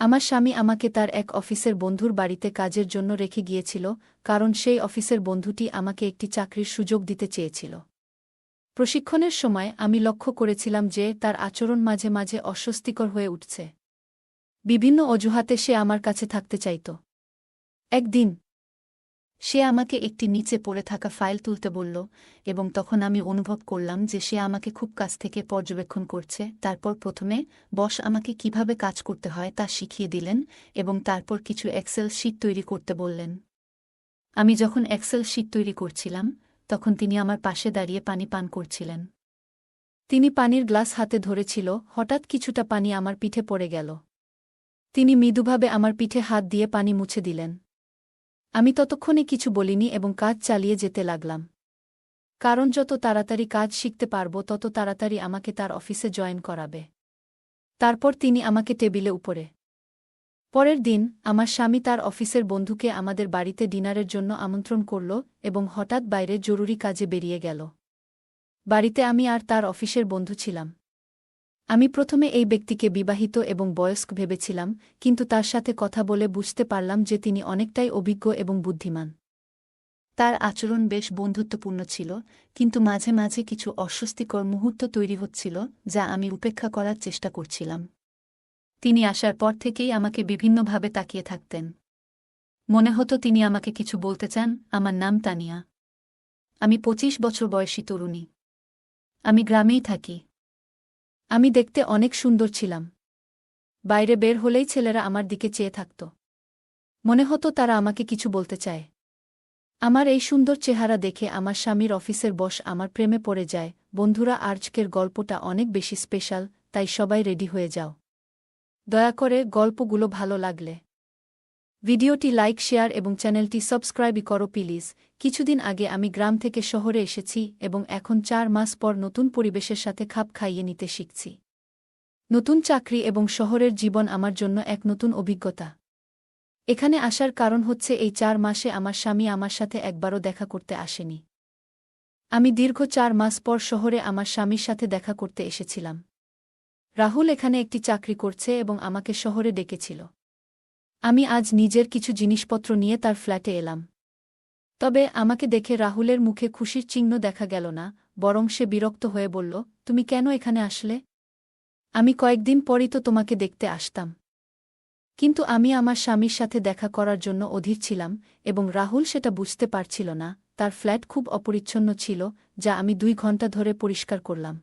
আমার স্বামী আমাকে তার এক অফিসের বন্ধুর বাড়িতে কাজের জন্য রেখে গিয়েছিল, কারণ সেই অফিসের বন্ধুটি আমাকে একটি চাকরির সুযোগ দিতে চেয়েছিল। প্রশিক্ষণের সময় আমি লক্ষ্য করেছিলাম যে তার আচরণ মাঝে মাঝে অস্বস্তিকর হয়ে উঠছে। বিভিন্ন অজুহাতে সে আমার কাছে থাকতে চাইত। একদিন সে আমাকে একটি নিচে পড়ে থাকা ফাইল তুলতে বলল, এবং তখন আমি অনুভব করলাম যে সে আমাকে খুব কাছ থেকে পর্যবেক্ষণ করছে। তারপর প্রথমে বস আমাকে কীভাবে কাজ করতে হয় তা শিখিয়ে দিলেন, এবং তারপর কিছু এক্সেল শিট তৈরি করতে বললেন। আমি যখন এক্সেল শিট তৈরি করছিলাম, তখন তিনি আমার পাশে দাঁড়িয়ে পানি পান করছিলেন। তিনি পানির গ্লাস হাতে ধরেছিল, হঠাৎ কিছুটা পানি আমার পিঠে পড়ে গেল। তিনি মৃদুভাবে আমার পিঠে হাত দিয়ে পানি মুছে দিলেন। আমি ততক্ষণে কিছু বলিনি এবং কাজ চালিয়ে যেতে লাগলাম। কারণ যত তাড়াতাড়ি কাজ শিখতে পারব, তত তাড়াতাড়ি আমাকে তার অফিসে জয়েন করাবে। তারপর তিনি আমাকে টেবিলে উপরে। পরের দিন, আমার স্বামী তার অফিসের বন্ধুকে আমাদের বাড়িতে ডিনারের জন্য আমন্ত্রণ করল এবং হঠাৎ বাইরে জরুরি কাজে বেরিয়ে গেল। বাড়িতে আমি আর তার অফিসের বন্ধু ছিলাম। আমি প্রথমে এই ব্যক্তিকে বিবাহিত এবং বয়স্ক ভেবেছিলাম, কিন্তু তার সাথে কথা বলে বুঝতে পারলাম যে তিনি অনেকটাই অভিজ্ঞ এবং বুদ্ধিমান। তার আচরণ বেশ বন্ধুত্বপূর্ণ ছিল, কিন্তু মাঝে মাঝে কিছু অস্বস্তিকর মুহূর্ত তৈরি হচ্ছিল, যা আমি উপেক্ষা করার চেষ্টা করছিলাম। তিনি আসার পর থেকেই আমাকে বিভিন্নভাবে তাকিয়ে থাকতেন। মনে হতো তিনি আমাকে কিছু বলতে চান, আমার নাম তানিয়া। আমি পঁচিশ বছর বয়সী তরুণী। আমি গ্রামেই থাকি। আমি দেখতে অনেক সুন্দর ছিলাম। বাইরে বের হলেই ছেলেরা আমার দিকে চেয়ে থাকত। মনে হতো তারা আমাকে কিছু বলতে চায়। আমার এই সুন্দর চেহারা দেখে আমার স্বামীর অফিসের বস আমার প্রেমে পড়ে যায়, বন্ধুরা আর্জকের গল্পটা অনেক বেশি স্পেশাল, তাই সবাই রেডি হয়ে যাও। দয়া করে গল্পগুলো ভালো লাগলে। ভিডিওটি লাইক, শেয়ার এবং চ্যানেলটি সাবস্ক্রাইবই করো প্লিজ। কিছুদিন আগে আমি গ্রাম থেকে শহরে এসেছি এবং এখন চার মাস পর নতুন পরিবেশের সাথে খাপ খাইয়ে নিতে শিখছি। নতুন চাকরি এবং শহরের জীবন আমার জন্য এক নতুন অভিজ্ঞতা। এখানে আসার কারণ হচ্ছে এই চার মাসে আমার স্বামী আমার সাথে একবারও দেখা করতে আসেনি। আমি দীর্ঘ চার মাস পর শহরে আমার স্বামীর সাথে দেখা করতে এসেছিলাম। রাহুল এখানে একটি চাকরি করছে এবং আমাকে শহরে ডেকেছিল। আমি আজ নিজের কিছু জিনিসপত্র নিয়ে তার ফ্ল্যাটে এলাম। তবে আমাকে দেখে রাহুলের মুখে খুশির চিহ্ন দেখা গেল না, বরং সে বিরক্ত হয়ে বলল, তুমি কেন এখানে আসলে? আমি কয়েকদিন পরই তো তোমাকে দেখতে আসতাম। কিন্তু আমি আমার স্বামীর সাথে দেখা করার জন্য অধীর ছিলাম এবং রাহুল সেটা বুঝতে পারছিল না, তার ফ্ল্যাট খুব অপরিচ্ছন্ন ছিল, যা আমি দুই ঘণ্টা ধরে পরিষ্কার করলাম।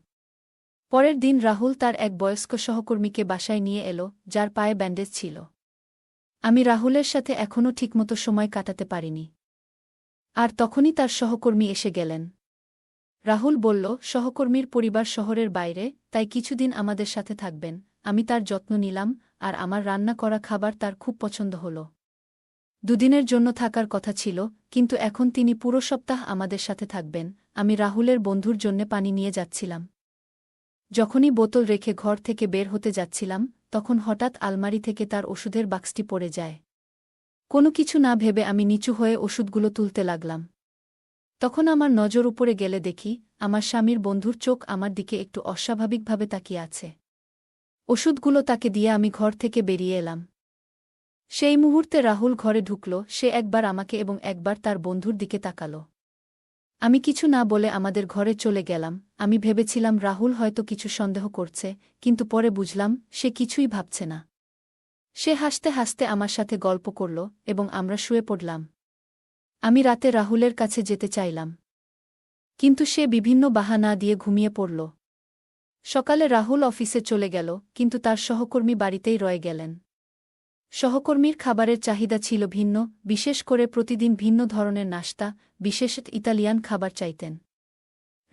পরের দিন রাহুল তার এক বয়স্ক সহকর্মীকে বাসায় নিয়ে এলো, যার পায়ে ব্যান্ডেজ ছিল। আমি রাহুলের সাথে এখনও ঠিকমতো সময় কাটাতে পারিনি। আর তখনই তার সহকর্মী এসে গেলেন। রাহুল বলল, সহকর্মীর পরিবার শহরের বাইরে, তাই কিছুদিন আমাদের সাথে থাকবেন। আমি তার যত্ন নিলাম, আর আমার রান্না করা খাবার তার খুব পছন্দ হল। দুদিনের জন্য থাকার কথা ছিল, কিন্তু এখন তিনি পুরো সপ্তাহ আমাদের সাথে থাকবেন। আমি রাহুলের বন্ধুর জন্য পানি নিয়ে যাচ্ছিলাম। যখনই বোতল রেখে ঘর থেকে বের হতে যাচ্ছিলাম তখন হঠাৎ আলমারি থেকে তার ওষুধের বাক্সটি পড়ে যায়। কোনো কিছু না ভেবে আমি নিচু হয়ে ওষুধগুলো তুলতে লাগলাম। তখন আমার নজর উপরে গেলে দেখি, আমার স্বামীর বন্ধুর চোখ আমার দিকে একটু অস্বাভাবিকভাবে তাকিয়ে আছে। ওষুধগুলো তাকে দিয়ে আমি ঘর থেকে বেরিয়ে এলাম। সেই মুহূর্তে রাহুল ঘরে ঢুকল, সে একবার আমাকে এবং একবার তার বন্ধুর দিকে তাকাল। আমি কিছু না বলে আমাদের ঘরে চলে গেলাম। আমি ভেবেছিলাম রাহুল হয়তো কিছু সন্দেহ করছে, কিন্তু পরে বুঝলাম সে কিছুই ভাবছে না। সে হাসতে হাসতে আমার সাথে গল্প করল এবং আমরা শুয়ে পড়লাম। আমি রাতে রাহুলের কাছে যেতে চাইলাম। কিন্তু সে বিভিন্ন বাহানা দিয়ে ঘুমিয়ে পড়ল। সকালে রাহুল অফিসে চলে গেল, কিন্তু তার সহকর্মী বাড়িতেই রয়ে গেলেন। সহকর্মীর খাবারের চাহিদা ছিল ভিন্ন, বিশেষ করে প্রতিদিন ভিন্ন ধরনের নাস্তা, বিশেষ ইতালিয়ান খাবার চাইতেন।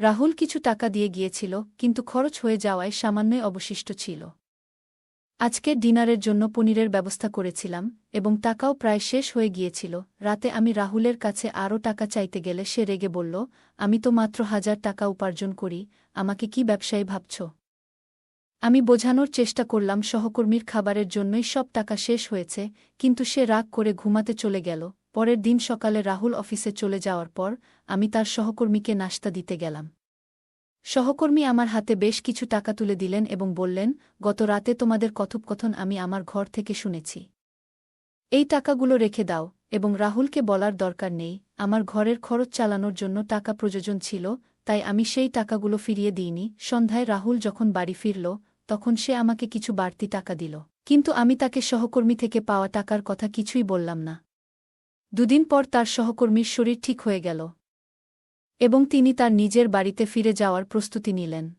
রাহুল কিছু টাকা দিয়ে গিয়েছিল, কিন্তু খরচ হয়ে যাওয়ায় সামান্যই অবশিষ্ট ছিল। আজকে ডিনারের জন্য পনিরের ব্যবস্থা করেছিলাম, এবং টাকাও প্রায় শেষ হয়ে গিয়েছিল, রাতে আমি রাহুলের কাছে আরও টাকা চাইতে গেলে সে রেগে বলল, আমি তো মাত্র হাজার টাকা উপার্জন করি, আমাকে কি ব্যবসায়ী ভাবছ? আমি বোঝানোর চেষ্টা করলাম সহকর্মীর খাবারের জন্যই সব টাকা শেষ হয়েছে, কিন্তু সে রাগ করে ঘুমাতে চলে গেল। পরের দিন সকালে রাহুল অফিসে চলে যাওয়ার পর আমি তার সহকর্মীকে নাস্তা দিতে গেলাম। সহকর্মী আমার হাতে বেশ কিছু টাকা তুলে দিলেন এবং বললেন, গত রাতে তোমাদের কথোপকথন আমি আমার ঘর থেকে শুনেছি। এই টাকাগুলো রেখে দাও এবং রাহুলকে বলার দরকার নেই, আমার ঘরের খরচ চালানোর জন্য টাকা প্রয়োজন ছিল, তাই আমি সেই টাকাগুলো ফিরিয়ে দিইনি। সন্ধ্যায় রাহুল যখন বাড়ি ফিরল তখন সে আমাকে কিছু বাড়তি টাকা দিল। কিন্তু আমি তাকে সহকর্মী থেকে পাওয়া টাকার কথা কিছুই বললাম না। দুদিন পর তার সহকর্মীর শরীর ঠিক হয়ে গেল এবং তিনি তার নিজের বাড়িতে ফিরে যাওয়ার প্রস্তুতি নিলেন।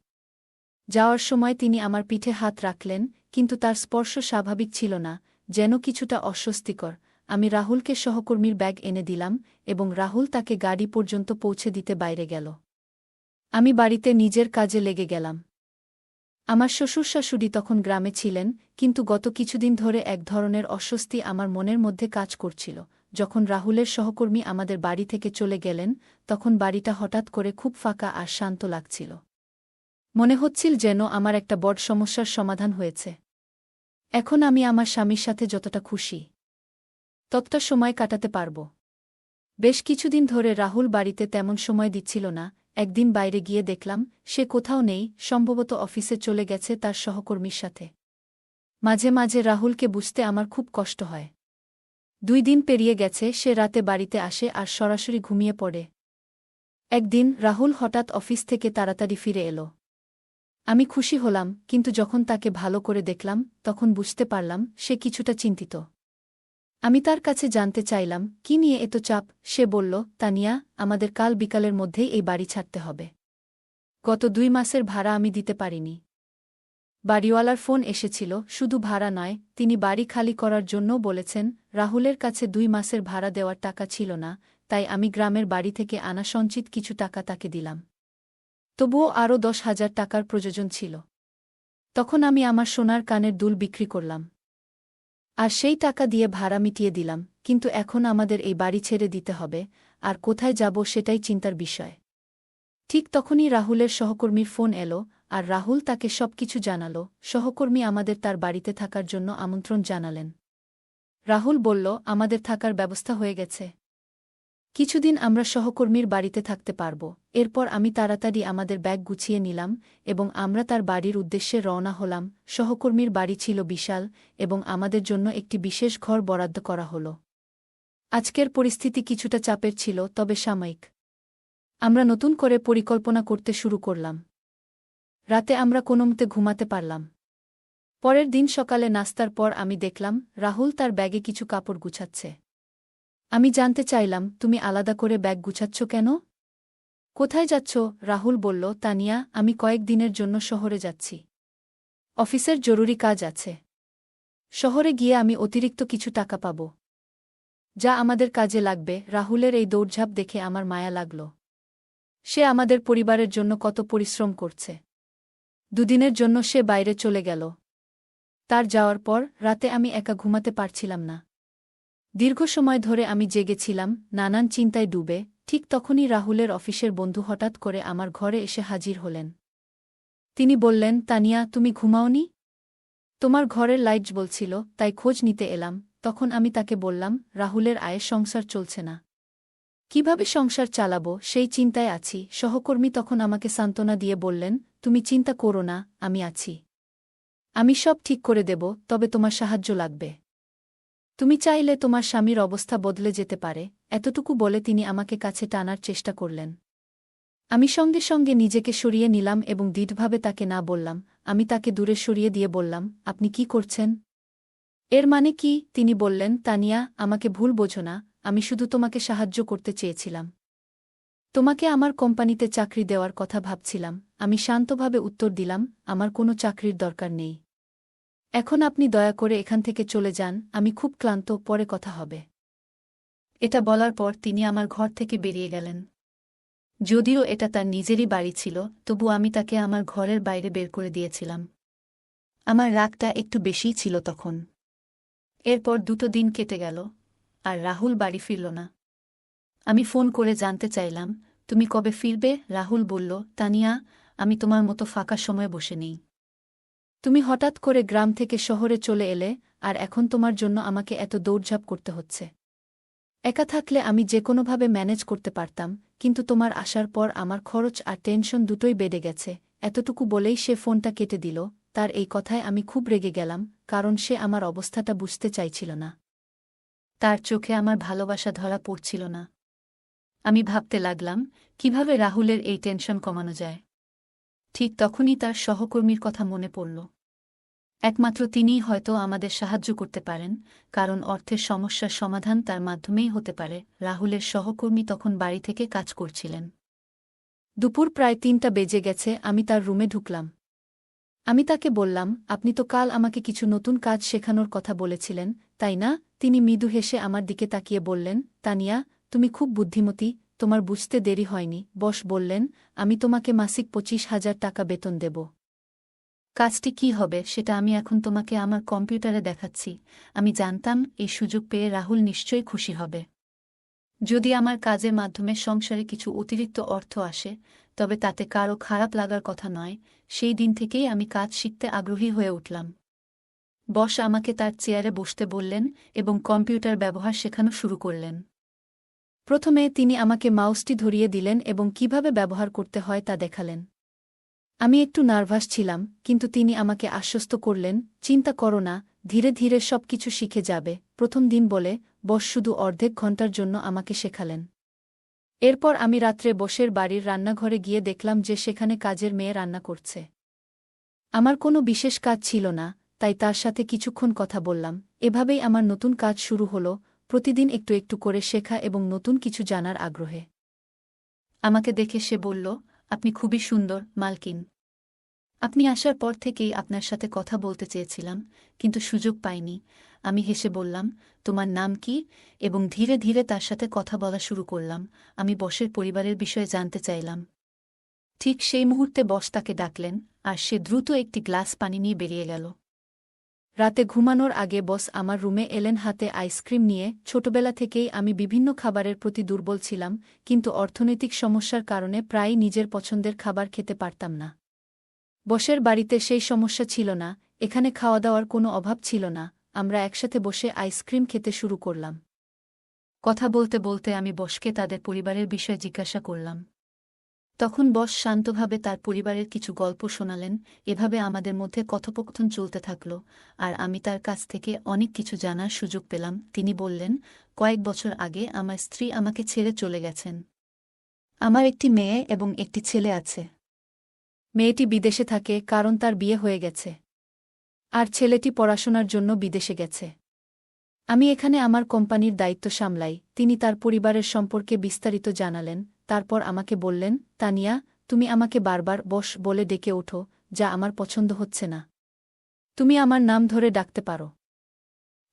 যাওয়ার সময় তিনি আমার পিঠে হাত রাখলেন, কিন্তু তার স্পর্শ স্বাভাবিক ছিল না, যেন কিছুটা অস্বস্তিকর। আমি রাহুলকে সহকর্মীর ব্যাগ এনে দিলাম এবং রাহুল তাকে গাড়ি পর্যন্ত পৌঁছে দিতে বাইরে গেল। আমি বাড়িতে নিজের কাজে লেগে গেলাম। আমার শ্বশুর শাশুড়ি তখন গ্রামে ছিলেন, কিন্তু গত কিছুদিন ধরে এক ধরনের অস্বস্তি আমার মনের মধ্যে কাজ করছিল। যখন রাহুলের সহকর্মী আমাদের বাড়ি থেকে চলে গেলেন, তখন বাড়িটা হঠাৎ করে খুব ফাঁকা আর শান্ত লাগছিল। মনে হচ্ছিল যেন আমার একটা বড় সমস্যার সমাধান হয়েছে। এখন আমি আমার স্বামীর সাথে যতটা খুশি, ততটা সময় কাটাতে পারব। বেশ কিছুদিন ধরে রাহুল বাড়িতে তেমন সময় দিচ্ছিল না একদিন বাইরে গিয়ে দেখলাম, সে কোথাও নেই, সম্ভবত অফিসে চলে গেছে তার সহকর্মীর সাথে। মাঝে মাঝে রাহুলকে বুঝতে আমার খুব কষ্ট হয়। দুই দিন পেরিয়ে গেছে, সে রাতে বাড়িতে আসে আর সরাসরি ঘুমিয়ে পড়ে। একদিন রাহুল হঠাৎ অফিস থেকে তাড়াতাড়ি ফিরে এলো। আমি খুশি হলাম, কিন্তু যখন তাকে ভালো করে দেখলাম, তখন বুঝতে পারলাম, সে কিছুটা চিন্তিত। আমি তার কাছে জানতে চাইলাম, কি নিয়ে এত চাপ? সে বলল, তানিয়া, আমাদের কাল বিকালের মধ্যেই এই বাড়ি ছাড়তে হবে। গত দুই মাসের ভাড়া আমি দিতে পারিনি। বাড়িওয়ালার ফোন এসেছিল, শুধু ভাড়া নয়, তিনি বাড়ি খালি করার জন্যও বলেছেন, রাহুলের কাছে দুই মাসের ভাড়া দেওয়ার টাকা ছিল না, তাই আমি গ্রামের বাড়ি থেকে আনা সঞ্চিত কিছু টাকা তাকে দিলাম। তবুও আরও দশ হাজার টাকার প্রয়োজন ছিল। তখন আমি আমার সোনার কানের দুল বিক্রি করলাম। আর সেই টাকা দিয়ে ভাড়া মিটিয়ে দিলাম, কিন্তু এখন আমাদের এই বাড়ি ছেড়ে দিতে হবে, আর কোথায় যাব সেটাই চিন্তার বিষয়। ঠিক তখনই রাহুলের সহকর্মীর ফোন এলো, আর রাহুল তাকে সবকিছু জানালো, সহকর্মী আমাদের তার বাড়িতে থাকার জন্য আমন্ত্রণ জানালেন। রাহুল বলল, আমাদের থাকার ব্যবস্থা হয়ে গেছে। কিছুদিন আমরা সহকর্মীর বাড়িতে থাকতে পারব। এরপর আমি তাড়াতাড়ি আমাদের ব্যাগ গুছিয়ে নিলাম এবং আমরা তার বাড়ির উদ্দেশ্যে রওনা হলাম। সহকর্মীর বাড়ি ছিল বিশাল এবং আমাদের জন্য একটি বিশেষ ঘর বরাদ্দ করা হল। আজকের পরিস্থিতি কিছুটা চাপের ছিল, তবে সাময়িক। আমরা নতুন করে পরিকল্পনা করতে শুরু করলাম। রাতে আমরা কোনোমতে ঘুমাতে পারলাম। পরের দিন সকালে নাস্তার পর আমি দেখলাম, রাহুল তার ব্যাগে কিছু কাপড় গুছাচ্ছে। আমি জানতে চাইলাম, তুমি আলাদা করে ব্যাগ গুছাচ্ছ কেন? কোথায় যাচ্ছ? রাহুল বলল, তানিয়া, আমি কয়েক দিনের জন্য শহরে যাচ্ছি। অফিসের জরুরি কাজ আছে। শহরে গিয়ে আমি অতিরিক্ত কিছু টাকা পাব। যা আমাদের কাজে লাগবে। রাহুলের এই দৌড়ঝাঁপ দেখে আমার মায়া লাগল। সে আমাদের পরিবারের জন্য কত পরিশ্রম করছে। দুদিনের জন্য সে বাইরে চলে গেল। তার যাওয়ার পর রাতে আমি একা ঘুমাতে পারছিলাম না। দীর্ঘ সময় ধরে আমি জেগেছিলাম, নানান চিন্তায় ডুবে, ঠিক তখনই রাহুলের অফিসের বন্ধু হঠাৎ করে আমার ঘরে এসে হাজির হলেন। তিনি বললেন, তানিয়া, তুমি ঘুমাওনি? তোমার ঘরের লাইট বলছিল তাই খোঁজ নিতে এলাম। তখন আমি তাকে বললাম, রাহুলের আয়ের সংসার চলছে না। কীভাবে সংসার চালাবো? সেই চিন্তায় আছি। সহকর্মী তখন আমাকে সান্ত্বনা দিয়ে বললেন, তুমি চিন্তা করো না, আমি আছি। আমি সব ঠিক করে দেব, তবে তোমার সাহায্য লাগবে। তুমি চাইলে তোমার স্বামীর অবস্থা বদলে যেতে পারে, এতটুকু বলে তিনি আমাকে কাছে টানার চেষ্টা করলেন। আমি সঙ্গে সঙ্গে নিজেকে সরিয়ে নিলাম এবং দৃঢ়ভাবে তাকে না বললাম, আমি তাকে দূরে সরিয়ে দিয়ে বললাম, আপনি কি করছেন? এর মানে কি? তিনি বললেন, তানিয়া, আমাকে ভুল বোঝো না, আমি শুধু তোমাকে সাহায্য করতে চেয়েছিলাম। তোমাকে আমার কোম্পানিতে চাকরি দেওয়ার কথা ভাবছিলাম, আমি শান্তভাবে উত্তর দিলাম, আমার কোনো চাকরির দরকার নেই। এখন আপনি দয়া করে এখান থেকে চলে যান, আমি খুব ক্লান্ত, পরে কথা হবে। এটা বলার পর তিনি আমার ঘর থেকে বেরিয়ে গেলেন। যদিও এটা তার নিজেরই বাড়ি ছিল, তবু আমি তাকে আমার ঘরের বাইরে বের করে দিয়েছিলাম। আমার রাগটা একটু বেশিই ছিল তখন। এরপর দুটো দিন কেটে গেল, আর রাহুল বাড়ি ফিরল না। আমি ফোন করে জানতে চাইলাম, তুমি কবে ফিরবে? রাহুল বলল, তানিয়া, আমি তোমার মতো ফাঁকা সময় বসে নেই। তুমি হঠাৎ করে গ্রাম থেকে শহরে চলে এলে, আর এখন তোমার জন্য আমাকে এত দৌড়ঝাঁপ করতে হচ্ছে। একা থাকলে আমি যে কোনোভাবে ম্যানেজ করতে পারতাম, কিন্তু তোমার আসার পর আমার খরচ আর টেনশন দুটোই বেড়ে গেছে, এতটুকু বলেই সে ফোনটা কেটে দিল, তার এই কথায় আমি খুব রেগে গেলাম, কারণ সে আমার অবস্থাটা বুঝতে চাইছিল না। তার চোখে আমার ভালোবাসা ধরা পড়ছিল না। আমি ভাবতে লাগলাম, কীভাবে রাহুলের এই টেনশন কমানো যায়। ঠিক তখনই তার সহকর্মীর কথা মনে পড়ল। একমাত্র তিনিই হয়তো আমাদের সাহায্য করতে পারেন, কারণ অর্থের সমস্যার সমাধান তার মাধ্যমেই হতে পারে, রাহুলের সহকর্মী তখন বাড়ি থেকে কাজ করছিলেন। দুপুর প্রায় তিনটা বেজে গেছে, আমি তার রুমে ঢুকলাম। আমি তাকে বললাম, আপনি তো কাল আমাকে কিছু নতুন কাজ শেখানোর কথা বলেছিলেন, তাই না? তিনি মৃদু হেসে আমার দিকে তাকিয়ে বললেন, তানিয়া, তুমি খুব বুদ্ধিমতী তোমার বুঝতে দেরি হয়নি, বস বললেন, আমি তোমাকে মাসিক পঁচিশ হাজার টাকা বেতন দেব। কাজটি কি হবে সেটা আমি এখন তোমাকে আমার কম্পিউটারে দেখাচ্ছি, আমি জানতাম এই সুযোগ পেয়ে রাহুল নিশ্চয়ই খুশি হবে। যদি আমার কাজের মাধ্যমে সংসারে কিছু অতিরিক্ত অর্থ আসে, তবে তাতে কারও খারাপ লাগার কথা নয়, সেই দিন থেকেই আমি কাজ শিখতে আগ্রহী হয়ে উঠলাম। বস আমাকে তার চেয়ারে বসতে বললেন এবং কম্পিউটার ব্যবহার শেখানো শুরু করলেন। প্রথমে তিনি আমাকে মাউসটি ধরিয়ে দিলেন এবং কীভাবে ব্যবহার করতে হয় তা দেখালেন। আমি একটু নার্ভাস ছিলাম, কিন্তু তিনি আমাকে আশ্বস্ত করলেন, চিন্তা করো না, ধীরে ধীরে সব কিছু শিখে যাবে। প্রথম দিন বলে, বস শুধু অর্ধেক ঘণ্টার জন্য আমাকে শেখালেন। এরপর আমি রাত্রে বসের বাড়ির রান্নাঘরে গিয়ে দেখলাম যে সেখানে কাজের মেয়ে রান্না করছে। আমার কোনো বিশেষ কাজ ছিল না, তাই তার সাথে কিছুক্ষণ কথা বললাম। এভাবেই আমার নতুন কাজ শুরু হল প্রতিদিন একটু একটু করে শেখা এবং নতুন কিছু জানার আগ্রহে। আমাকে দেখে সে বলল, আপনি খুবই সুন্দর, মালকিন। আপনি আসার পর থেকেই আপনার সাথে কথা বলতে চেয়েছিলাম, কিন্তু সুযোগ পাইনি। আমি হেসে বললাম, তোমার নাম কি? এবং ধীরে ধীরে তার সাথে কথা বলা শুরু করলাম। আমি বসের পরিবারের বিষয়ে জানতে চাইলাম। ঠিক সেই মুহূর্তে বস তাকে ডাকলেন, আর সে দ্রুত একটি গ্লাস পানি নিয়ে বেরিয়ে গেল। রাতে ঘুমানোর আগে বস আমার রুমে এলেন হাতে আইসক্রিম নিয়ে। ছোটবেলা থেকেই আমি বিভিন্ন খাবারের প্রতি দুর্বল ছিলাম, কিন্তু অর্থনৈতিক সমস্যার কারণে প্রায়ই নিজের পছন্দের খাবার খেতে পারতাম না। বসের বাড়িতে সেই সমস্যা ছিল না, এখানে খাওয়া দাওয়ার কোনো অভাব ছিল না, আমরা একসাথে বসে আইসক্রিম খেতে শুরু করলাম। কথা বলতে বলতে আমি বসকে তাদের পরিবারের বিষয়ে জিজ্ঞাসা করলাম তখন বস শান্তভাবে তার পরিবারের কিছু গল্প শোনালেন, এভাবে আমাদের মধ্যে কথোপকথন চলতে থাকল, আর আমি তার কাছ থেকে অনেক কিছু জানার সুযোগ পেলাম। তিনি বললেন, কয়েক বছর আগে আমার স্ত্রী আমাকে ছেড়ে চলে গেছেন। আমার একটি মেয়ে এবং একটি ছেলে আছে। মেয়েটি বিদেশে থাকে, কারণ তার বিয়ে হয়ে গেছে। আর ছেলেটি পড়াশোনার জন্য বিদেশে গেছে। আমি এখানে আমার কোম্পানির দায়িত্ব সামলাই। তিনি তার পরিবারের সম্পর্কে বিস্তারিত জানালেন তারপর আমাকে বললেন, তানিয়া, তুমি আমাকে বারবার বস বলে ডেকে ওঠো, যা আমার পছন্দ হচ্ছে না। তুমি আমার নাম ধরে ডাকতে পারো।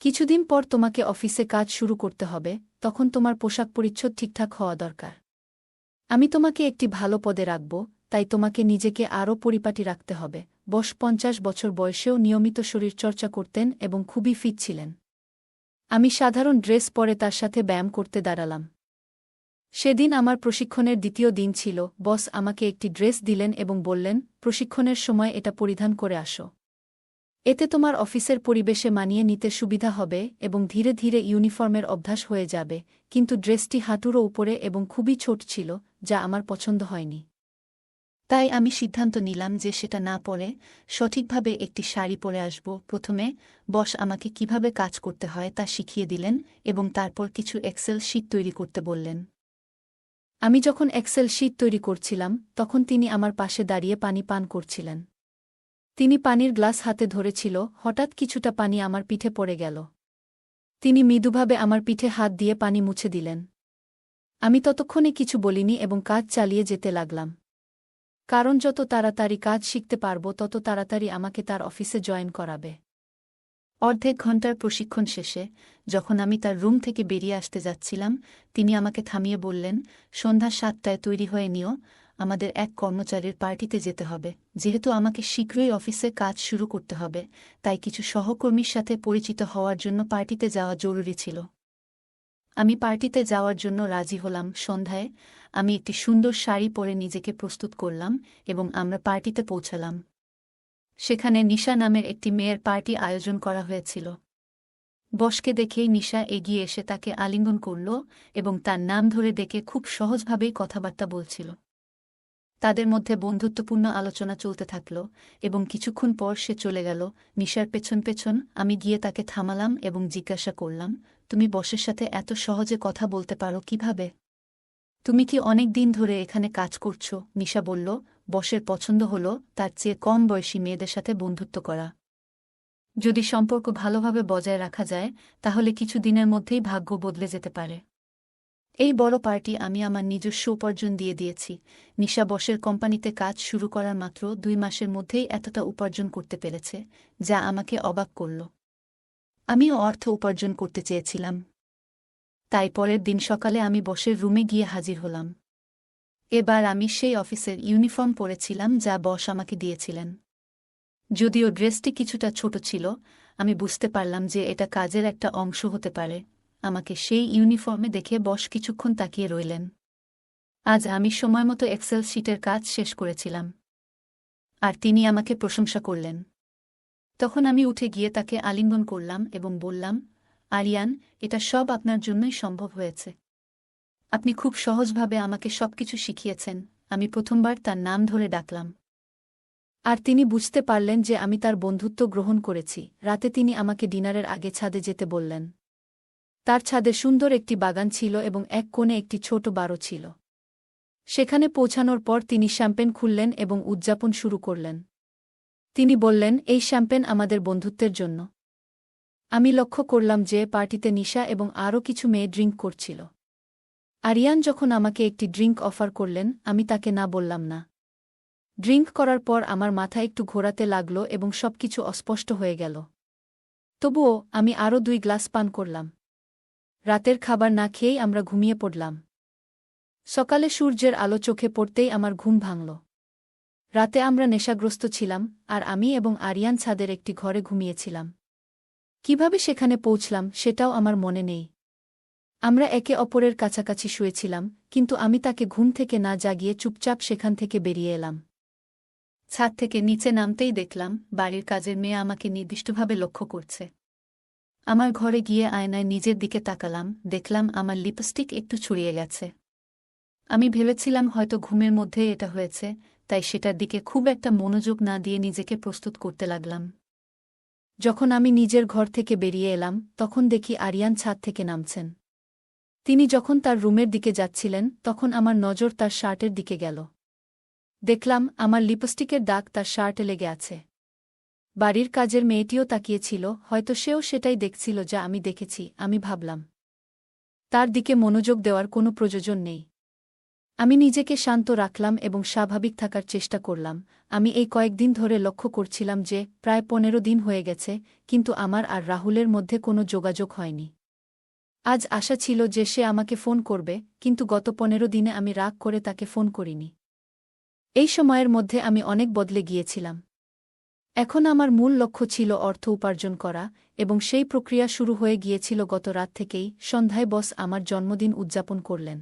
কিছুদিন পর তোমাকে অফিসে কাজ শুরু করতে হবে, তখন তোমার পোশাক পরিচ্ছদ ঠিকঠাক হওয়া দরকার। আমি তোমাকে একটি ভালো পদে রাখব, তাই তোমাকে নিজেকে আরও পরিপাটি রাখতে হবে। বস পঞ্চাশ বছর বয়সেও নিয়মিত শরীরচর্চা করতেন এবং খুবই ফিট ছিলেন। আমি সাধারণ ড্রেস পরে তার সাথে ব্যায়াম করতে দাঁড়ালাম। সেদিন আমার প্রশিক্ষণের দ্বিতীয় দিন ছিল। বস আমাকে একটি ড্রেস দিলেন এবং বললেন, প্রশিক্ষণের সময় এটা পরিধান করে আসো। এতে তোমার অফিসের পরিবেশে মানিয়ে নিতে সুবিধা হবে এবং ধীরে ধীরে ইউনিফর্মের অভ্যাস হয়ে যাবে। কিন্তু ড্রেসটি হাঁটুরও উপরে এবং খুবই ছোট ছিল, যা আমার পছন্দ হয়নি। তাই আমি সিদ্ধান্ত নিলাম যে সেটা না পরে সঠিকভাবে একটি শাড়ি পরে আসব। প্রথমে বস আমাকে কীভাবে কাজ করতে হয় তা শিখিয়ে দিলেন এবং তারপর কিছু এক্সেল শিট তৈরি করতে বললেন। আমি যখন এক্সেল শিট তৈরি করছিলাম, তখন তিনি আমার পাশে দাঁড়িয়ে পানি পান করছিলেন। তিনি পানির গ্লাস হাতে ধরেছিল, হঠাৎ কিছুটা পানি আমার পিঠে পড়ে গেল। তিনি মৃদুভাবে আমার পিঠে হাত দিয়ে পানি মুছে দিলেন। আমি ততক্ষণে কিছু বলিনি এবং কাজ চালিয়ে যেতে লাগলাম। কারণ যত তাড়াতাড়ি কাজ শিখতে পারব, তত তাড়াতাড়ি আমাকে তার অফিসে জয়েন করাবে। অর্ধেক ঘণ্টার প্রশিক্ষণ শেষে যখন আমি তার রুম থেকে বেরিয়ে আসতে যাচ্ছিলাম, তিনি আমাকে থামিয়ে বললেন, সন্ধ্যা সাতটায় তৈরি হয়ে নিও, আমাদের এক কর্মচারীর পার্টিতে যেতে হবে। যেহেতু আমাকে শীঘ্রই অফিসে কাজ শুরু করতে হবে, তাই কিছু সহকর্মীর সাথে পরিচিত হওয়ার জন্য পার্টিতে যাওয়া জরুরি ছিল। আমি পার্টিতে যাওয়ার জন্য রাজি হলাম সন্ধ্যায়। আমি একটি সুন্দর শাড়ি পরে নিজেকে প্রস্তুত করলাম এবং আমরা পার্টিতে পৌঁছালাম। সেখানে নিশা নামের একটি মেয়ের পার্টি আয়োজন করা হয়েছিল। বসকে দেখেই নিশা এগিয়ে এসে তাকে আলিঙ্গন করল এবং তার নাম ধরে ডেকে খুব সহজভাবেই কথাবার্তা বলছিল। তাদের মধ্যে বন্ধুত্বপূর্ণ আলোচনা চলতে থাকল এবং কিছুক্ষণ পর সে চলে গেল, নিশার পেছন পেছন, আমি গিয়ে তাকে থামালাম এবং জিজ্ঞাসা করলাম, তুমি বসের সাথে এত সহজে কথা বলতে পারো কীভাবে? তুমি কি অনেক দিন ধরে এখানে কাজ করছ? নিশা বলল বসের পছন্দ হল তার চেয়ে কম বয়সী মেয়েদের সাথে বন্ধুত্ব করা। যদি সম্পর্ক ভালোভাবে বজায় রাখা যায়, তাহলে কিছু দিনের মধ্যেই ভাগ্য বদলে যেতে পারে। এই বড় পার্টি আমি আমার নিজস্ব উপার্জন দিয়ে দিয়েছি। নিশা বসের কোম্পানিতে কাজ শুরু করার মাত্র দুই মাসের মধ্যেই এতটা উপার্জন করতে পেরেছে, যা আমাকে অবাক করল। আমিও অর্থ উপার্জন করতে চেয়েছিলাম। তাই পরের দিন সকালে আমি বসের রুমে গিয়ে হাজির হলাম। এবার আমি সেই অফিসের ইউনিফর্ম পরেছিলাম যা বস আমাকে দিয়েছিলেন। যদিও ড্রেসটি কিছুটা ছোট ছিল, আমি বুঝতে পারলাম যে এটা কাজের একটা অংশ হতে পারে। আমাকে সেই ইউনিফর্মে দেখে বস কিছুক্ষণ তাকিয়ে রইলেন। আজ আমি সময়মতো এক্সেল শিটের কাজ শেষ করেছিলাম। আর তিনি আমাকে প্রশংসা করলেন। তখন আমি উঠে গিয়ে তাকে আলিঙ্গন করলাম এবং বললাম, আরিয়ান, এটা সব আপনার জন্যই সম্ভব হয়েছে। আপনি খুব সহজভাবে আমাকে সবকিছু শিখিয়েছেন, আমি প্রথমবার তার নাম ধরে ডাকলাম। আর তিনি বুঝতে পারলেন যে আমি তার বন্ধুত্ব গ্রহণ করেছি। রাতে তিনি আমাকে ডিনারের আগে ছাদে যেতে বললেন। তার ছাদে সুন্দর একটি বাগান ছিল এবং এক কোণে একটি ছোট বারো ছিল। সেখানে পৌঁছানোর পর তিনি শ্যাম্পেন খুললেন এবং উদযাপন শুরু করলেন। তিনি বললেন, এই শ্যাম্পেন আমাদের বন্ধুত্বের জন্য। আমি লক্ষ্য করলাম যে পার্টিতে নিশা এবং আরও কিছু মেয়ে ড্রিঙ্ক করছিল। আরিয়ান যখন আমাকে একটি ড্রিঙ্ক অফার করলেন, আমি তাকে না বললাম না। ড্রিঙ্ক করার পর আমার মাথা একটু ঘোরাতে লাগল এবং সবকিছু অস্পষ্ট হয়ে গেল। তবুও, আমি আরও দুই গ্লাস পান করলাম। রাতের খাবার না খেয়েই আমরা ঘুমিয়ে পড়লাম। সকালে সূর্যের আলো চোখে পড়তেই আমার ঘুম ভাঙল। রাতে আমরা নেশাগ্রস্ত ছিলাম, আর আমি এবং আরিয়ান ছাদের একটি ঘরে ঘুমিয়েছিলাম। কীভাবে সেখানে পৌঁছলাম, সেটাও আমার মনে নেই। আমরা একে অপরের কাছাকাছি শুয়েছিলাম, কিন্তু আমি তাকে ঘুম থেকে না জাগিয়ে চুপচাপ সেখান থেকে বেরিয়ে এলাম। ছাদ থেকে নিচে নামতেই দেখলাম, বাড়ির কাজের মেয়ে আমাকে নির্দিষ্টভাবে লক্ষ্য করছে। আমার ঘরে গিয়ে আয়নায় নিজের দিকে তাকালাম, দেখলাম আমার লিপস্টিক একটু ছড়িয়ে গেছে। আমি ভেবেছিলাম হয়তো ঘুমের মধ্যে এটা হয়েছে, তাই সেটার দিকে খুব একটা মনোযোগ না দিয়ে নিজেকে প্রস্তুত করতে লাগলাম। যখন আমি নিজের ঘর থেকে বেরিয়ে এলাম, তখন দেখি আরিয়ান ছাদ থেকে নামছেন। তিনি যখন তার রুমের দিকে যাচ্ছিলেন, তখন আমার নজর তার শার্টের দিকে গেল। দেখলাম, আমার লিপস্টিকের দাগ তার শার্টে লেগে আছে। বাড়ির কাজের মেয়েটিও তাকিয়েছিল, হয়তো সেও সেটাই দেখছিল যা আমি দেখেছি, আমি ভাবলাম। তার দিকে মনোযোগ দেওয়ার কোনো প্রয়োজন নেই। আমি নিজেকে শান্ত রাখলাম এবং স্বাভাবিক থাকার চেষ্টা করলাম। আমি এই কয়েকদিন ধরে লক্ষ্য করছিলাম যে, প্রায় পনেরো দিন হয়ে গেছে, কিন্তু আমার আর রাহুলের মধ্যে কোনো যোগাযোগ হয়নি। আজ আশা ছিল যে সে আমাকে ফোন করবে, কিন্তু গত পনেরো দিনে আমি রাগ করে তাকে ফোন করিনি। এই সময়ের মধ্যে আমি অনেক বদলে গিয়েছিলাম। এখন আমার মূল লক্ষ্য ছিল অর্থ উপার্জন করা, এবং সেই প্রক্রিয়া শুরু হয়ে গিয়েছিল গত রাত থেকেই, সন্ধ্যায় বস আমার জন্মদিন উদযাপন করলেন।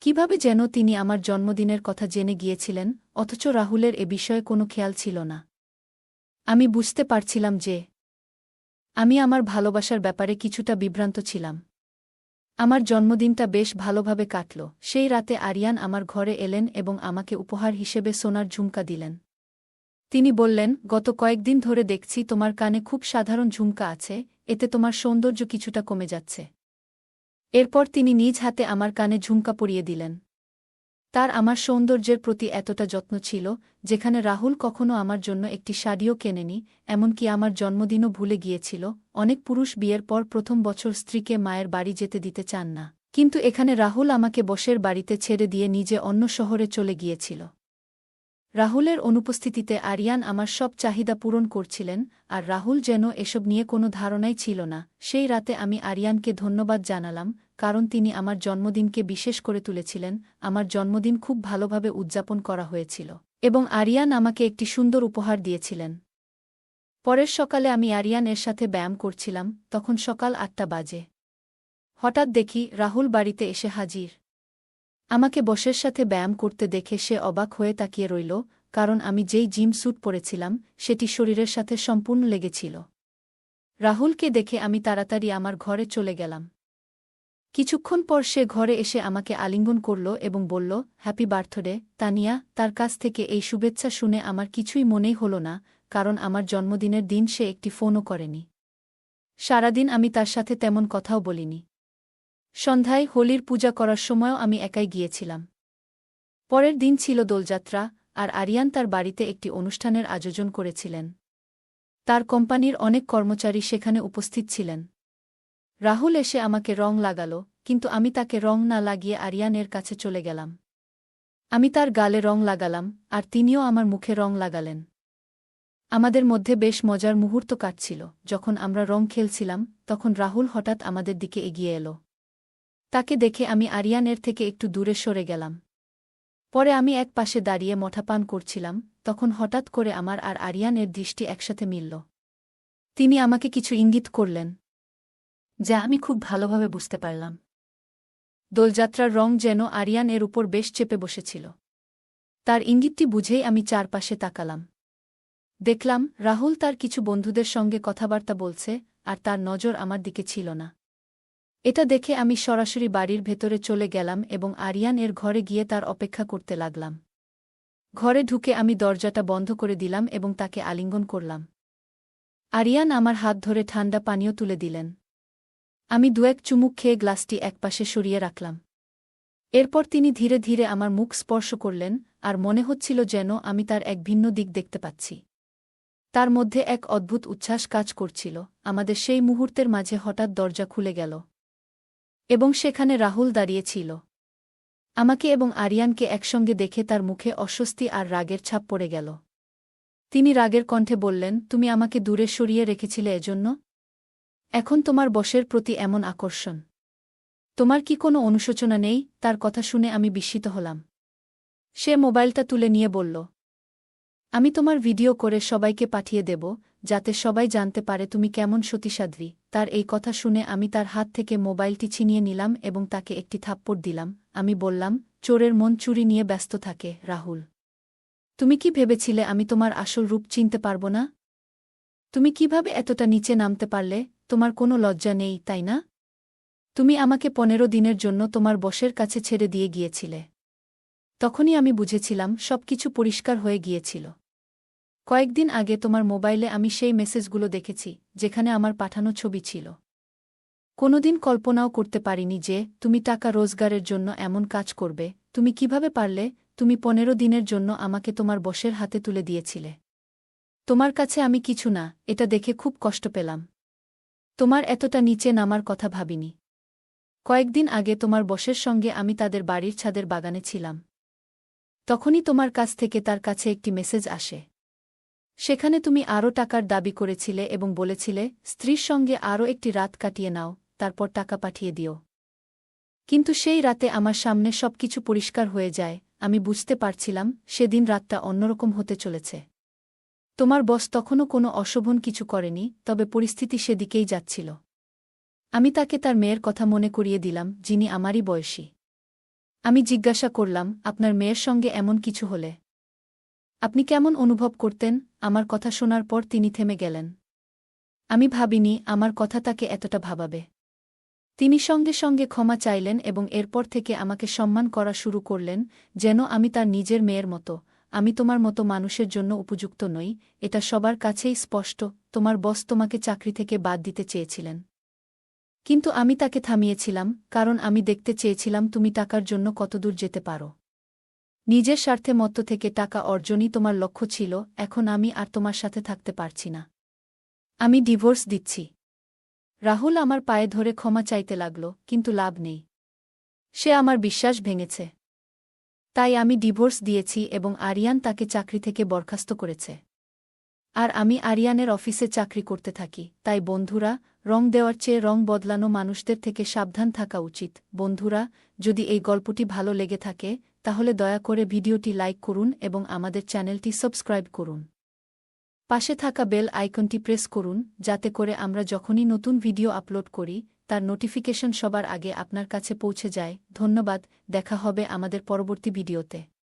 কীভাবে যেন তিনি আমার জন্মদিনের কথা জেনে গিয়েছিলেন, অথচ রাহুলের এ বিষয়ে কোনো খেয়াল ছিল না। আমি বুঝতে পারছিলাম যে আমি আমার ভালোবাসার ব্যাপারে কিছুটা বিভ্রান্ত ছিলাম। আমার জন্মদিনটা বেশ ভালোভাবে কাটল। সেই রাতে আরিয়ান আমার ঘরে এলেন এবং আমাকে উপহার হিসেবে সোনার ঝুমকা দিলেন। তিনি বললেন, গত কয়েকদিন ধরে দেখছি তোমার কানে খুব সাধারণ ঝুমকা আছে, এতে তোমার সৌন্দর্য কিছুটা কমে যাচ্ছে। এরপর তিনি নিজ হাতে আমার কানে ঝুমকা পরিয়ে দিলেন। তার আমার সৌন্দর্যের প্রতি এতটা যত্ন ছিল, যেখানে রাহুল কখনো আমার জন্য একটি শাড়িও কেনেনি, এমনকি আমার জন্মদিনও ভুলে গিয়েছিল, অনেক পুরুষ বিয়ের পর প্রথম বছর স্ত্রীকে মায়ের বাড়ি যেতে দিতে চান না। কিন্তু এখানে রাহুল আমাকে বসের বাড়িতে ছেড়ে দিয়ে নিজে অন্য শহরে চলে গিয়েছিল। রাহুলের অনুপস্থিতিতে আরিয়ান আমার সব চাহিদা পূরণ করছিলেন, আর রাহুল যেন এসব নিয়ে কোনো ধারণাই ছিল না। সেই রাতে আমি আরিয়ানকে ধন্যবাদ জানালাম কারণ তিনি আমার জন্মদিনকে বিশেষ করে তুলেছিলেন, আমার জন্মদিন খুব ভালোভাবে উদযাপন করা হয়েছিল। এবং আরিয়ান আমাকে একটি সুন্দর উপহার দিয়েছিলেন। পরের সকালে আমি আরিয়ান এর সাথে ব্যায়াম করছিলাম, তখন সকাল আটটা বাজে। হঠাৎ দেখি রাহুল বাড়িতে এসে হাজির। আমাকে বসের সাথে ব্যায়াম করতে দেখে সে অবাক হয়ে তাকিয়ে রইল, কারণ আমি যেই জিম স্যুট পরেছিলাম, সেটি শরীরের সাথে সম্পূর্ণ লেগেছিল। রাহুলকে দেখে আমি তাড়াতাড়ি আমার ঘরে চলে গেলাম। কিছুক্ষণ পর সে ঘরে এসে আমাকে আলিঙ্গন করল এবং বলল, হ্যাপি বার্থডে, তানিয়া, তার কাছ থেকে এই শুভেচ্ছা শুনে আমার কিছুই মনেই হল না, কারণ আমার জন্মদিনের দিন সে একটি ফোনও করেনি। সারাদিন আমি তার সাথে তেমন কথাও বলিনি। সন্ধ্যায় হোলির পূজা করার সময়ও আমি একাই গিয়েছিলাম। পরের দিন ছিল দোলযাত্রা, আর আরিয়ান তার বাড়িতে একটি অনুষ্ঠানের আয়োজন করেছিলেন। তার কোম্পানির অনেক কর্মচারী সেখানে উপস্থিত ছিলেন। রাহুল এসে আমাকে রং লাগাল, কিন্তু আমি তাকে রং না লাগিয়ে আরিয়ানের কাছে চলে গেলাম। আমি তার গালে রং লাগালাম, আর তিনিও আমার মুখে রং লাগালেন। আমাদের মধ্যে বেশ মজার মুহূর্ত কাটছিল, যখন আমরা রং খেলছিলাম, তখন রাহুল হঠাৎ আমাদের দিকে এগিয়ে এলো। তাকে দেখে আমি আরিয়ানের থেকে একটু দূরে সরে গেলাম। পরে আমি এক পাশে দাঁড়িয়ে মঠাপান করছিলাম, তখন হঠাৎ করে আমার আর আরিয়ানের দৃষ্টি একসাথে মিলল। তিনি আমাকে কিছু ইঙ্গিত করলেন যা আমি খুব ভালোভাবে বুঝতে পারলাম। দোলযাত্রার রং যেন আরিয়ান এর উপর বেশ চেপে বসেছিল। তার ইঙ্গিতটি বুঝেই আমি চারপাশে তাকালাম। দেখলাম, রাহুল তার কিছু বন্ধুদের সঙ্গে কথাবার্তা বলছে আর তার নজর আমার দিকে ছিল না। এটা দেখে আমি সরাসরি বাড়ির ভেতরে চলে গেলাম এবং আরিয়ান এর ঘরে গিয়ে তার অপেক্ষা করতে লাগলাম। ঘরে ঢুকে আমি দরজাটা বন্ধ করে দিলাম এবং তাকে আলিঙ্গন করলাম। আরিয়ান আমার হাত ধরে ঠান্ডা পানীয় তুলে দিলেন। আমি দুয়েক চুমুক খেয়ে গ্লাসটি একপাশে সরিয়ে রাখলাম। এরপর তিনি ধীরে ধীরে আমার মুখ স্পর্শ করলেন, আর মনে হচ্ছিল যেন আমি তার এক ভিন্ন দিক দেখতে পাচ্ছি। তার মধ্যে এক অদ্ভুত উচ্ছ্বাস কাজ করছিল, আমাদের সেই মুহূর্তের মাঝে হঠাৎ দরজা খুলে গেল। এবং সেখানে রাহুল দাঁড়িয়েছিল আমাকে এবং আরিয়ানকে একসঙ্গে দেখে তার মুখে অস্বস্তি আর রাগের ছাপ পড়ে গেল। তিনি রাগের কণ্ঠে বললেন, তুমি আমাকে দূরে সরিয়ে রেখেছিলে এজন্য? এখন তোমার বসের প্রতি এমন আকর্ষণ। তোমার কি কোনো অনুশোচনা নেই? তার কথা শুনে আমি বিস্মিত হলাম। সে মোবাইলটা তুলে নিয়ে বলল, আমি তোমার ভিডিও করে সবাইকে পাঠিয়ে দেব, যাতে সবাই জানতে পারে তুমি কেমন সতীসাধ্বী। তার এই কথা শুনে আমি তার হাত থেকে মোবাইলটি ছিনিয়ে নিলাম এবং তাকে একটি থাপ্পড় দিলাম। আমি বললাম, চোরের মন চুরি নিয়ে ব্যস্ত থাকে, রাহুল। তুমি কি ভেবেছিলে আমি তোমার আসল রূপ চিনতে পারব না? তুমি কীভাবে এতটা নিচে নামতে পারলে? তোমার কোনো লজ্জা নেই, তাই না? তুমি আমাকে পনেরো দিনের জন্য তোমার বসের কাছে ছেড়ে দিয়ে গিয়েছিলে। তখনই আমি বুঝেছিলাম সবকিছু পরিষ্কার হয়ে গিয়েছিল। কয়েকদিন আগে তোমার মোবাইলে আমি সেই মেসেজগুলো দেখেছি, যেখানে আমার পাঠানো ছবি ছিল। কোনোদিন কল্পনাও করতে পারিনি যে, তুমি টাকা রোজগারের জন্য এমন কাজ করবে, তুমি কীভাবে পারলে, তুমি পনেরো দিনের জন্য আমাকে তোমার বসের হাতে তুলে দিয়েছিলে। তোমার কাছে আমি কিছু না, এটা দেখে খুব কষ্ট পেলাম। তোমার এতটা নিচে নামার কথা ভাবিনি। কয়েকদিন আগে তোমার বসের সঙ্গে আমি তাদের বাড়ির ছাদের বাগানে ছিলাম। তখনই তোমার কাছ থেকে তার কাছে একটি মেসেজ আসে। সেখানে তুমি আরও টাকার দাবি করেছিলে এবং বলেছিলে, স্ত্রীর সঙ্গে আরও একটি রাত কাটিয়ে নাও, তারপর টাকা পাঠিয়ে দিও। কিন্তু সেই রাতে আমার সামনে সবকিছু পরিষ্কার হয়ে যায়, আমি বুঝতে পারছিলাম, সেদিন রাতটা অন্যরকম হতে চলেছে। তোমার বস তখনও কোনো অশোভন কিছু করেনি, তবে পরিস্থিতি সেদিকেই যাচ্ছিল। আমি তাকে তার মেয়ের কথা মনে করিয়ে দিলাম, যিনি আমারই বয়সী। আমি জিজ্ঞাসা করলাম, আপনার মেয়ের সঙ্গে এমন কিছু হলে? আপনি কেমন অনুভব করতেন? আমার কথা শোনার পর তিনি থেমে গেলেন। আমি ভাবিনি, আমার কথা তাকে এতটা ভাবাবে। তিনি সঙ্গে সঙ্গে ক্ষমা চাইলেন এবং এরপর থেকে আমাকে সম্মান করা শুরু করলেন, যেন আমি তার নিজের মেয়ের মতো আমি তোমার মতো মানুষের জন্য উপযুক্ত নই, এটা সবার কাছেই স্পষ্ট, তোমার বস তোমাকে চাকরি থেকে বাদ দিতে চেয়েছিলেন। কিন্তু আমি তাকে থামিয়েছিলাম, কারণ আমি দেখতে চেয়েছিলাম তুমি টাকার জন্য কতদূর যেতে পারো। নিজের স্বার্থে মত্ত থেকে টাকা অর্জনই তোমার লক্ষ্য ছিল, এখন আমি আর তোমার সাথে থাকতে পারছি না। আমি ডিভোর্স দিচ্ছি। রাহুল আমার পায়ে ধরে ক্ষমা চাইতে লাগল, কিন্তু লাভ নেই। সে আমার বিশ্বাস ভেঙেছে। তাই আমি ডিভোর্স দিয়েছি এবং আরিয়ান তাকে চাকরি থেকে বরখাস্ত করেছে। আর আমি আরিয়ানের অফিসে চাকরি করতে থাকি, তাই বন্ধুরা, রং দেওয়ার চেয়ে রং বদলানো মানুষদের থেকে সাবধান থাকা উচিত। বন্ধুরা, যদি এই গল্পটি ভালো লেগে থাকে, তাহলে দয়া করে ভিডিওটি লাইক করুন এবং আমাদের চ্যানেলটি সাবস্ক্রাইব করুন। পাশে থাকা বেল আইকনটি প্রেস করুন, যাতে করে আমরা যখনই নতুন ভিডিও আপলোড করি তার নোটিফিকেশন সবার আগে আপনার কাছে পৌঁছে যায়। ধন্যবাদ দেখা হবে আমাদের পরবর্তী ভিডিওতে।